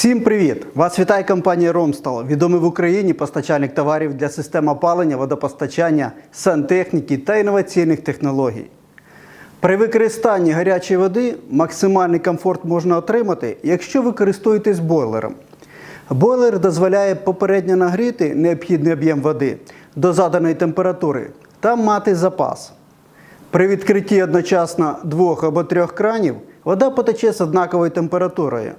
Всім привіт! Вас вітає компанія Ромстал, відомий в Україні постачальник товарів для систем опалення, водопостачання, сантехніки та інноваційних технологій. При використанні гарячої води максимальний комфорт можна отримати, якщо ви користуєтесь бойлером. Бойлер дозволяє попередньо нагріти необхідний об'єм води до заданої температури та мати запас. При відкритті одночасно двох або трьох кранів вода потече з однаковою температурою.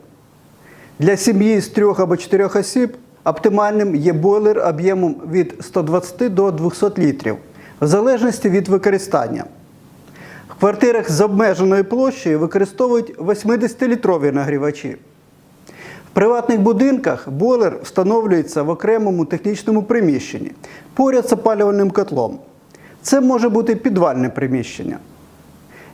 Для сім'ї з трьох або чотирьох осіб оптимальним є бойлер об'ємом від 120 до 200 літрів, в залежності від використання. В квартирах з обмеженою площею використовують 80-літрові нагрівачі. В приватних будинках бойлер встановлюється в окремому технічному приміщенні поряд з опалювальним котлом. Це може бути підвальне приміщення.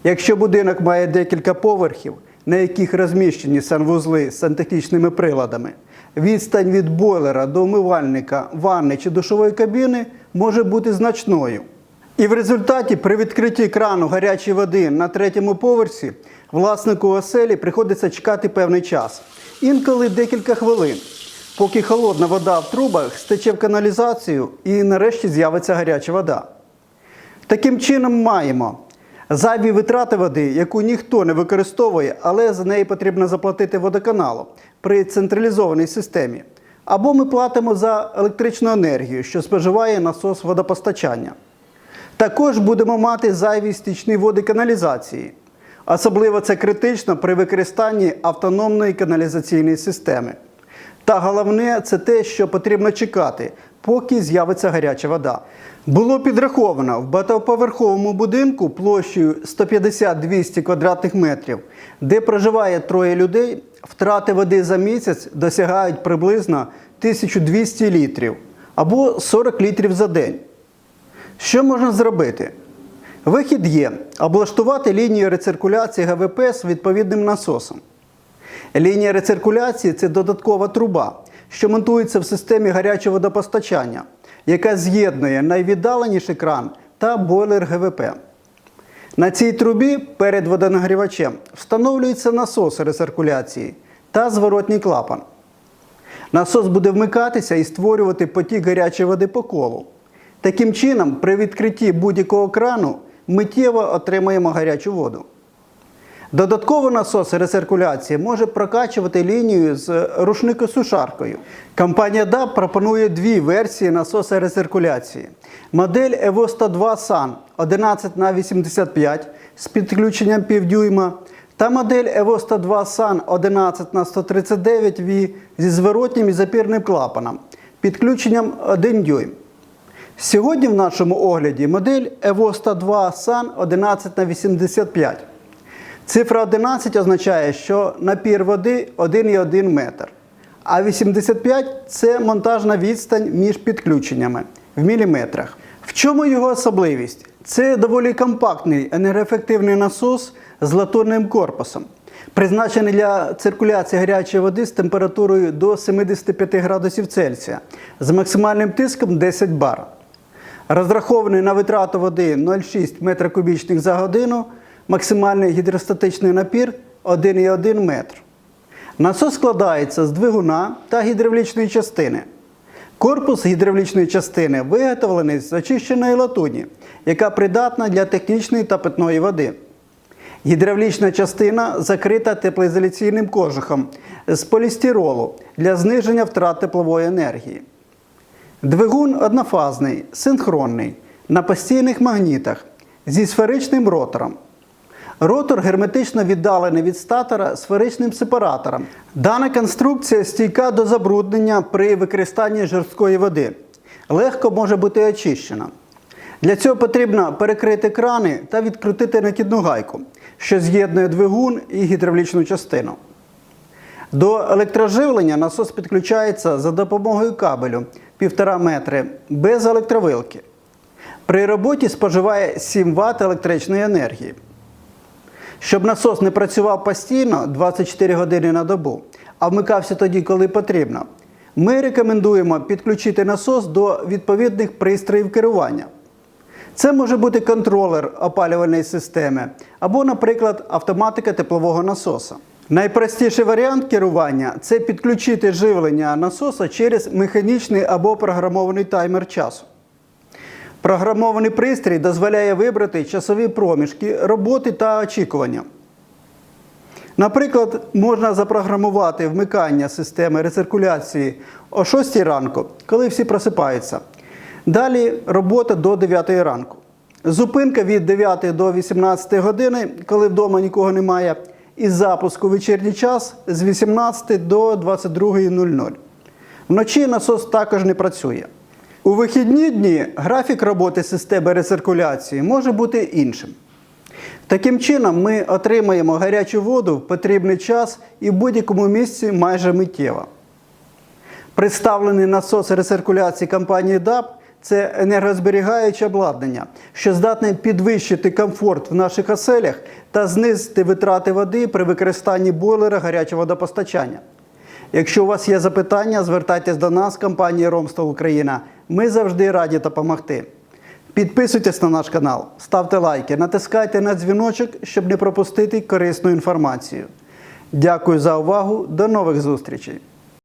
Якщо будинок має декілька поверхів, на яких розміщені санвузли з сантехнічними приладами, відстань від бойлера до умивальника, ванни чи душової кабіни може бути значною. І в результаті при відкритті крану гарячої води на третьому поверсі власнику оселі приходиться чекати певний час, інколи декілька хвилин, поки холодна вода в трубах стече в каналізацію і нарешті з'явиться гаряча вода. Таким чином маємо зайві витрати води, яку ніхто не використовує, але за неї потрібно заплатити водоканалу при централізованій системі. Або ми платимо за електричну енергію, що споживає насос водопостачання. Також будемо мати зайві стічні води каналізації. Особливо це критично при використанні автономної каналізаційної системи. Та головне це те, що потрібно чекати, поки з'явиться гаряча вода. Було підраховано в багатоповерховому будинку площею 150-200 квадратних метрів, де проживає троє людей, втрати води за місяць досягають приблизно 1200 літрів або 40 літрів за день. Що можна зробити? Вихід є облаштувати лінію рециркуляції ГВП з відповідним насосом. Лінія рециркуляції це додаткова труба, що монтується в системі гарячого водопостачання, яка з'єднує найвіддаленіший кран та бойлер ГВП. На цій трубі перед водонагрівачем встановлюється насос рециркуляції та зворотній клапан. Насос буде вмикатися і створювати потік гарячої води по колу. Таким чином, при відкритті будь-якого крану миттєво отримаємо гарячу воду. Додатково насос рециркуляції може прокачувати лінію з рушникосушаркою. Компанія DAB пропонує дві версії насоса рециркуляції. Модель EVO 102 SAN 11 на 85 з підключенням півдюйма та модель EVO 102 SAN 11 на 139 V зі зворотнім і запірним клапаном підключенням 1 дюйм. Сьогодні в нашому огляді модель EVO 102 SAN 11 на 85 Цифра 11 означає, що напір води 1,1 метр. А 85 це монтажна відстань між підключеннями в міліметрах. В чому його особливість? Це доволі компактний енергоефективний насос з латунним корпусом, призначений для циркуляції гарячої води з температурою до 75 градусів Цельсія з максимальним тиском 10 бар. Розрахований на витрату води 0,6 метра кубічних за годину, максимальний гідростатичний напір 1,1 метр. Насос складається з двигуна та гідравлічної частини. Корпус гідравлічної частини виготовлений з очищеної латуні, яка придатна для технічної та питної води. Гідравлічна частина закрита теплоізоляційним кожухом з полістиролу для зниження втрат теплової енергії. Двигун однофазний, синхронний, на постійних магнітах зі сферичним ротором. Ротор герметично віддалений від статора сферичним сепаратором. Дана конструкція стійка до забруднення при використанні жорсткої води. Легко може бути очищена. Для цього потрібно перекрити крани та відкрутити накидну гайку, що з'єднує двигун і гідравлічну частину. До електроживлення насос підключається за допомогою кабелю 1,5 метри без електровилки. При роботі споживає 7 Вт електричної енергії. Щоб насос не працював постійно 24 години на добу, а вмикався тоді, коли потрібно, ми рекомендуємо підключити насос до відповідних пристроїв керування. Це може бути контролер опалювальної системи або, наприклад, автоматика теплового насоса. Найпростіший варіант керування це підключити живлення насоса через механічний або програмований таймер часу. Програмований пристрій дозволяє вибрати часові проміжки роботи та очікування. Наприклад, можна запрограмувати вмикання системи рециркуляції о 6 ранку, коли всі просипаються. Далі робота до 9 ранку. Зупинка від 9 до 18 години, коли вдома нікого немає, і запуск у вечірній час з 18 до 22.00. Вночі насос також не працює. У вихідні дні графік роботи системи рециркуляції може бути іншим. Таким чином, ми отримаємо гарячу воду в потрібний час і в будь-якому місці майже миттєво. Представлений насос рециркуляції компанії DAP – це енергозберігаюче обладнання, що здатне підвищити комфорт в наших оселях та знизити витрати води при використанні бойлера гарячого водопостачання. Якщо у вас є запитання, звертайтесь до нас, компанії Ромство Україна. Ми завжди раді допомогти. Підписуйтесь на наш канал, ставте лайки, натискайте на дзвіночок, щоб не пропустити корисну інформацію. Дякую за увагу. До нових зустрічей!